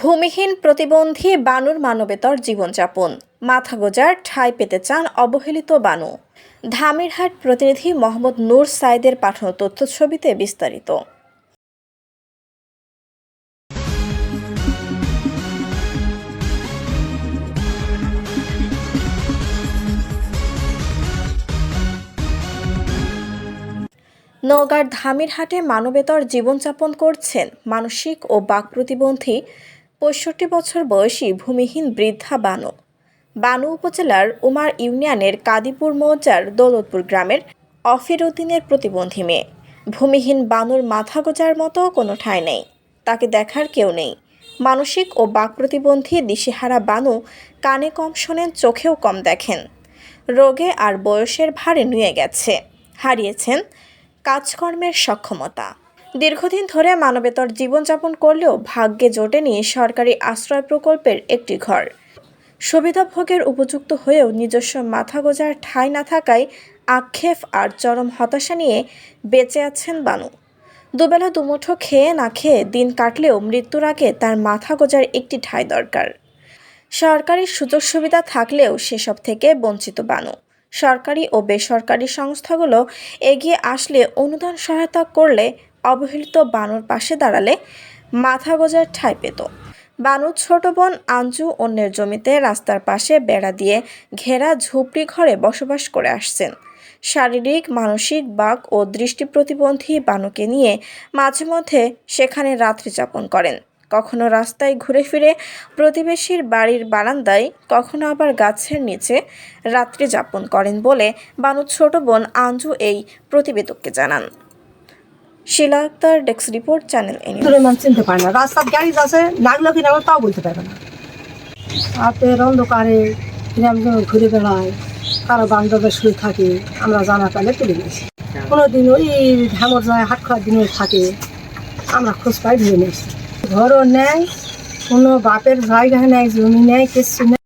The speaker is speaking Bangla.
ভূমিহীন প্রতিবন্ধী বানুর মানবেতর জীবনযাপন। মাথা গোজার ঠাঁই পেতে চান অবহেলিত বানু। ধামিরহাট প্রতিনিধি মোহাম্মদ নূর সাইদের পাঠানো তথ্যছবিতে বিস্তারিত। নওগাঁর ধামিরহাটে মানবেতর জীবনযাপন করছেন মানসিক ও বাক প্রতিবন্ধী পঁয়ষট্টি বছর বয়সী ভূমিহীন বৃদ্ধা বানু। বানু উপজেলার উমার ইউনিয়নের কাদিপুর মৌজার দৌলতপুর গ্রামের অফির উদ্দিনের প্রতিবন্ধী মেয়ে। ভূমিহীন বানুর মাথা গোজার মতো কোনো ঠাঁই নেই। তাকে দেখার কেউ নেই। মানসিক ও বাক প্রতিবন্ধী দিশেহারা বানু কানে কম শোনেন, চোখেও কম দেখেন। রোগে আর বয়সের ভারে নুয়ে গেছে। হারিয়েছেন কাজকর্মের সক্ষমতা। দীর্ঘদিন ধরে মানবেতর জীবনযাপন করলেও ভাগ্যে জোটেনি সরকারি আশ্রয় প্রকল্পের একটি ঘর। সুবিধাভোগের উপযুক্ত হয়েও নিজস্ব মাথা গোজার ঠাঁই না থাকায় আক্ষেপ আর চরম হতাশা নিয়ে বেঁচে আছেন বানু। দুবেলা দুমুঠো খেয়ে না খেয়ে দিন কাটলেও মৃত্যুর আগে তার মাথা গোজার একটি ঠাঁই দরকার। সরকারি সুযোগ সুবিধা থাকলেও সেসব থেকে বঞ্চিত বানু। সরকারি ও বেসরকারি সংস্থাগুলো এগিয়ে আসলে অনুদান সহায়তা করলে অবহেলিত বানুর পাশে দাঁড়ালে মাথা গোজার ঠাঁই পেত। বানুর ছোট বোন আঞ্জু অন্যের জমিতে রাস্তার পাশে বেড়া দিয়ে ঘেরা ঝুপড়ি ঘরে বসবাস করে আসছেন। শারীরিক, মানসিক বাক ও দৃষ্টি প্রতিবন্ধী বানুকে নিয়ে মাঝে মধ্যে সেখানে রাত্রি যাপন করেন। কখনো রাস্তায় ঘুরে ফিরে প্রতিবেশীর বাড়ির বারান্দায়, কখনো আবার গাছের নিচে রাত্রি যাপন করেন বলে বানুর ছোট বোন আঞ্জু এই প্রতিবেদককে জানান। Shila Akter desk report, channel any চিনতে পারে না। রাস্তার গাড়ি আছে লাগল কিনা তাও বলতে পারবে না। রাতের অন্ধকারে কিরাম ঘুরে বেড়ায়, কারও বান্ধবের শুয়ে থাকে, আমরা জানা পেলে তুলে গেছি কোনোদিন ওই ঝামর যায় হাট খাওয়ার দিনে থাকে, আমরা খোঁজ পাই ধরে নিয়েছি। ঘরও নেয় কোনো বাপের জায়গা নেয় জমি নেয় কিছু নেই।